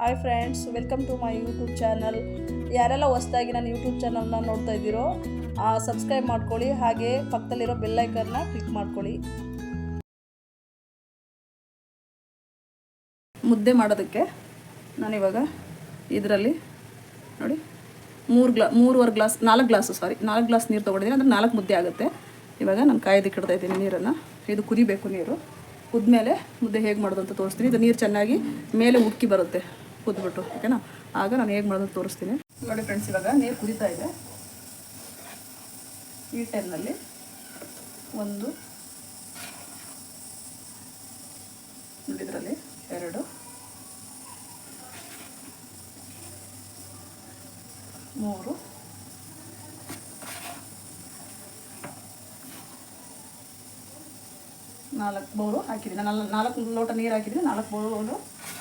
Hi friends, welcome to my YouTube channel. ಯಾರೆಲ್ಲ ಹೊಸ್ದಾಗಿ ನಾನು ಯೂಟ್ಯೂಬ್ ಚಾನಲ್ನ ನೋಡ್ತಾ ಇದ್ದೀರೋ ಸಬ್ಸ್ಕ್ರೈಬ್ ಮಾಡ್ಕೊಳ್ಳಿ, ಹಾಗೆ ಪಕ್ಕದಲ್ಲಿರೋ ಬೆಲ್ಲೈಕನ್ನ ಕ್ಲಿಕ್ ಮಾಡ್ಕೊಳ್ಳಿ. ಮುದ್ದೆ ಮಾಡೋದಕ್ಕೆ ನಾನಿವಾಗ ಇದರಲ್ಲಿ, ನೋಡಿ, ಮೂರು ಗ್ಲಾ, ಮೂರುವರೆ ಗ್ಲಾಸ್, ನಾಲ್ಕು ಗ್ಲಾಸು ಸಾರಿ ನಾಲ್ಕು ಗ್ಲಾಸ್ ನೀರು ತೊಗೊಂಡಿದ್ದೀನಿ, ಅಂದರೆ ನಾಲ್ಕು ಮುದ್ದೆ ಆಗುತ್ತೆ. ಇವಾಗ ನಾನು ಕಾಯ್ದಕ್ಕೆ ಇಡ್ತಾ ಇದ್ದೀನಿ ನೀರನ್ನು. ಇದು ಕುದಿಬೇಕು ನೀರು. ಕುದ್ಮೇಲೆ ಮುದ್ದೆ ಹೇಗೆ ಮಾಡೋದು ಅಂತ ತೋರಿಸ್ತೀನಿ. ಇದು ನೀರು ಚೆನ್ನಾಗಿ ಮೇಲೆ ಉಕ್ಕಿ ಬರುತ್ತೆ. ಕುದ್ಬಿಟ್ಟು ಓಕೆನಾ? ಆಗ ನಾನು ಹೇಗೆ ಮಾಡೋದು ತೋರಿಸ್ತೀನಿ. ನೋಡಿ ಫ್ರೆಂಡ್ಸ್ ಇವಾಗ ನೀರು ಕುದೀತಾ ಇದೆ. ಈ ಟೈಮ್ನಲ್ಲಿ ಒಂದು ಇದರಲ್ಲಿ ಎರಡು, ಮೂರು, ನಾಲ್ಕು ಬೌಲು ಹಾಕಿದ್ದೀನಿ. ನಾನು ನಾಲ್ಕು ಲೋಟ ನೀರು ಹಾಕಿದ್ದೀನಿ. ನಾಲ್ಕು ಬೌಲು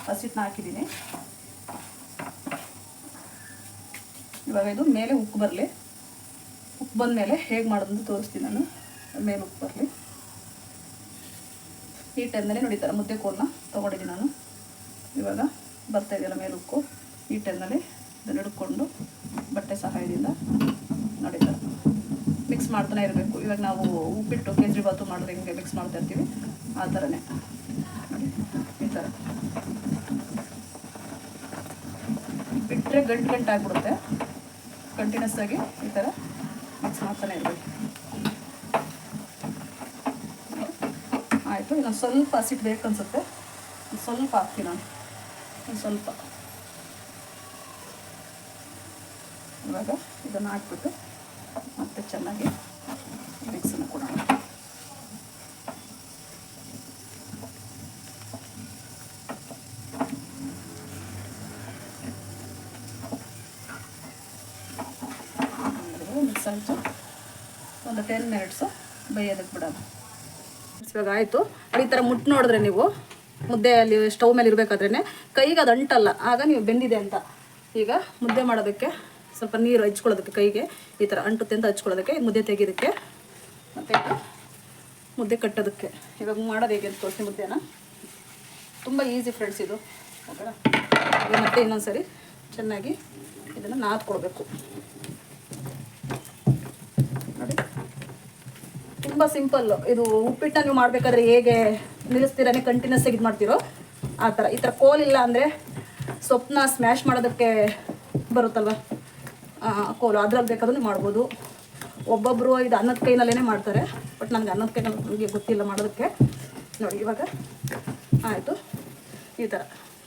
ಹಸಿಟ್ಟನ್ನ ಹಾಕಿದ್ದೀನಿ. ಇವಾಗ ಇದು ಮೇಲೆ ಉಪ್ಪು ಬರಲಿ. ಉಪ್ಪು ಬಂದ ಮೇಲೆ ಹೇಗೆ ಮಾಡೋದು ತೋರಿಸ್ತೀನಿ ನಾನು. ಮೇಲೆ ಉಪ್ಪು ಬರಲಿ. ಈ ಟೈಮ್ನಲ್ಲಿ ನೋಡಿ ಥರ ಮುದ್ದೆ ಕೋಲನ್ನ ತೊಗೊಂಡಿದ್ದೀನಿ ನಾನು. ಇವಾಗ ಬರ್ತಾ ಇದೆಯಲ್ಲ ಮೇಲೆ ಉಕ್ಕು. ಈ ಟೈಮ್ನಲ್ಲಿ ಇದನ್ನು ಹಿಡ್ಕೊಂಡು ಬಟ್ಟೆ ಸಹಾಯದಿಂದ ನೋಡಿ ಥರ ಮಿಕ್ಸ್ ಮಾಡ್ತಾನೆ ಇರಬೇಕು. ಇವಾಗ ನಾವು ಉಪ್ಪಿಟ್ಟು ಕೇಸರಿ ಬಾತು ಮಾಡಿದ್ರೆ ಹಿಂಗೆ ಮಿಕ್ಸ್ ಮಾಡ್ತಾ ಇರ್ತೀವಿ. ಆ ಥರನೇ ಈ ಥರ ಬಿಟ್ಟರೆ ಗಂಟು ಗಂಟು ಆಗಿಬಿಡುತ್ತೆ ಕಂಟಿನ್ಯೂಸ್ ಆಗಿ ಈ ಥರ ಮಿಕ್ಸ್ ಮಾಡ್ತಾನೆ ಇರಬೇಕು. ಆಯಿತು, ಇನ್ನೊಂದು ಸ್ವಲ್ಪ ಹಸಿಟ್ಟು ಬೇಕು ಅನ್ಸುತ್ತೆ ಸ್ವಲ್ಪ ಹಾಕ್ತೀನಿ ನಾನು. ಒಂದು ಸ್ವಲ್ಪ. ಇವಾಗ ಇದನ್ನು ಹಾಕ್ಬಿಟ್ಟು ಮತ್ತೆ ಚೆನ್ನಾಗಿ ಮಿಕ್ಸನ್ನು ಕೊಡೋಣ. ಆಯಿತು. ಒಂದು ಟೆನ್ ಮಿನಿಟ್ಸು ಬೇಯೋದಕ್ಕೆ ಬಿಡೋದು. ಇವಾಗ ಆಯಿತು. ಈ ಥರ ಮುಟ್ಟು ನೋಡಿದ್ರೆ ನೀವು ಮುದ್ದೆ ಅಲ್ಲಿ ಸ್ಟವ್ ಮೇಲೆ ಇರಬೇಕಾದ್ರೇ ಕೈಗೆ ಅದು ಅಂಟಲ್ಲ, ಆಗ ನೀವು ಬೆಂದಿದೆ ಅಂತ. ಈಗ ಮುದ್ದೆ ಮಾಡೋದಕ್ಕೆ ಸ್ವಲ್ಪ ನೀರು ಹಚ್ಕೊಳ್ಳೋದಕ್ಕೆ, ಕೈಗೆ ಈ ಥರ ಅಂಟುತ್ತೆ ಅಂತ ಹಚ್ಕೊಳ್ಳೋದಕ್ಕೆ ಮುದ್ದೆ ತೆಗೆಯೋದಕ್ಕೆ. ಮತ್ತು ಮುದ್ದೆ ಕಟ್ಟೋದಕ್ಕೆ. ಇವಾಗ ಮಾಡೋದು ಹೇಗೆ ಅಂತ ತೋರಿಸಿ ಮುದ್ದೆನ. ತುಂಬ ಈಸಿ ಫ್ರೆಂಡ್ಸ್ ಇದು. ಮತ್ತೆ ಇನ್ನೊಂದು ಸರಿ ಚೆನ್ನಾಗಿ ಇದನ್ನು ನಾದ್ಕೊಳ್ಬೇಕು ನೋಡಿ ತುಂಬ ಸಿಂಪಲ್ ಇದು ಉಪ್ಪಿಟ್ಟ ನೀವು ಮಾಡಬೇಕಾದ್ರೆ ಹೇಗೆ ನಿಲ್ಲಿಸ್ತೀರಾನೆ ಕಂಟಿನ್ಯೂಸ್ ಆಗಿ ಇದು ಮಾಡ್ತೀರೋ ಆ ಥರ ಈ ಕೋಲ್ ಇಲ್ಲ ಅಂದರೆ ಸೊಪ್ಪನ್ನ ಸ್ಮ್ಯಾಶ್ ಮಾಡೋದಕ್ಕೆ ಬರುತ್ತಲ್ವ? ಕೋಲು. ಅದ್ರಲ್ಲಿ ಬೇಕಾದ್ರೂ ಮಾಡ್ಬೋದು. ಒಬ್ಬೊಬ್ಬರು ಇದು ಅನ್ನದ ಕೈನಲ್ಲೇ ಮಾಡ್ತಾರೆ. ಬಟ್ ನನಗೆ ಅನ್ನದ ಕೈನಲ್ಲಿ ನನಗೆ ಗೊತ್ತಿಲ್ಲ ಮಾಡೋದಕ್ಕೆ. ನೋಡಿ, ಇವಾಗ ಆಯಿತು. ಈ ಥರ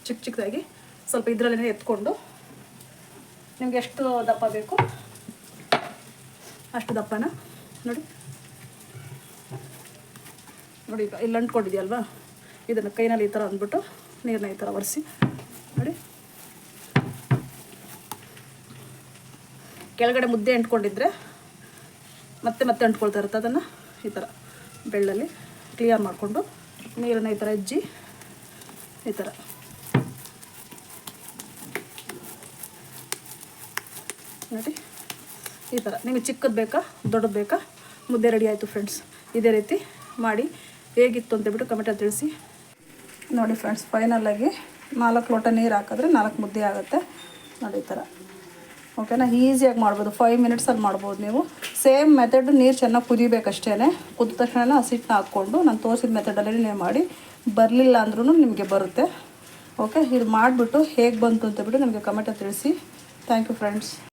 ಚಿಕ್ಕ ಚಿಕ್ಕದಾಗಿ ಸ್ವಲ್ಪ ಇದರಲ್ಲೇ ಎತ್ಕೊಂಡು ನಿಮ್ಗೆ ಎಷ್ಟು ದಪ್ಪ ಬೇಕು? ಅಷ್ಟು ದಪ್ಪನ. ನೋಡಿ. ನೋಡಿ, ಈಗ ಇಲ್ಲಿ ಅಂಟ್ಕೊಂಡಿದ್ಯಲ್ವಾ ಇದನ್ನು ಕೈನಲ್ಲಿ ಈ ಥರ ಅಂದ್ಬಿಟ್ಟು ನೀರನ್ನ ಈ ಥರ ಒರೆಸಿ. ನೋಡಿ. ಕೆಳಗಡೆ ಮುದ್ದೆ ಅಂಟ್ಕೊಂಡಿದ್ರೆ ಮತ್ತೆ ಮತ್ತೆ ಅಂಟ್ಕೊಳ್ತಾ ಇರುತ್ತೆ. ಅದನ್ನು ಈ ಥರ ಬೆಳ್ಳಲ್ಲಿ ಕ್ಲಿಯರ್ ಮಾಡಿಕೊಂಡು ನೀರನ್ನು ಈ ಥರ ಹೆಜ್ಜಿ ಈ ಥರ ನೋಡಿ. ಈ ಥರ ನಿಮಗೆ ಚಿಕ್ಕದು ಬೇಕಾ, ದೊಡ್ಡದು ಬೇಕಾ? ಮುದ್ದೆ ರೆಡಿ ಆಯಿತು ಫ್ರೆಂಡ್ಸ್ ಇದೇ ರೀತಿ ಮಾಡಿ ಹೇಗಿತ್ತು ಅಂತೇಳ್ಬಿಟ್ಟು ಕಮೆಂಟಲ್ಲಿ ತಿಳಿಸಿ. ನೋಡಿ ಫ್ರೆಂಡ್ಸ್ ಫೈನಲಾಗಿ ನಾಲ್ಕು ಲೋಟ ನೀರು ಹಾಕಿದ್ರೆ ನಾಲ್ಕು ಮುದ್ದೆ ಆಗುತ್ತೆ. ನೋಡಿ ಈ ಥರ ಓಕೆನಾ ಈಸಿಯಾಗಿ ಮಾಡ್ಬೋದು. ಫೈವ್ ಮಿನಿಟ್ಸಲ್ಲಿ ಮಾಡ್ಬೋದು ನೀವು. ಸೇಮ್ ಮೆಥಡ್ ನೀರು ಚೆನ್ನಾಗಿ ಕುದಿಬೇಕಷ್ಟೇ ಕುದ್ದ ತಕ್ಷಣ ಹಸಿಟ್ಟನ್ನ ಹಾಕ್ಕೊಂಡು ನಾನು ತೋರಿಸಿದ ಮೆಥಡಲ್ಲೇ ಮಾಡಿ. ಬರಲಿಲ್ಲ ಅಂದ್ರೂ ನಿಮಗೆ ಬರುತ್ತೆ. ಓಕೆ ಇದು ಮಾಡಿಬಿಟ್ಟು ಹೇಗೆ ಬಂತು ಅಂತೇಳ್ಬಿಟ್ಟು ನಮಗೆ ಕಮೆಂಟಲ್ಲಿ ತಿಳಿಸಿ. Thank you friends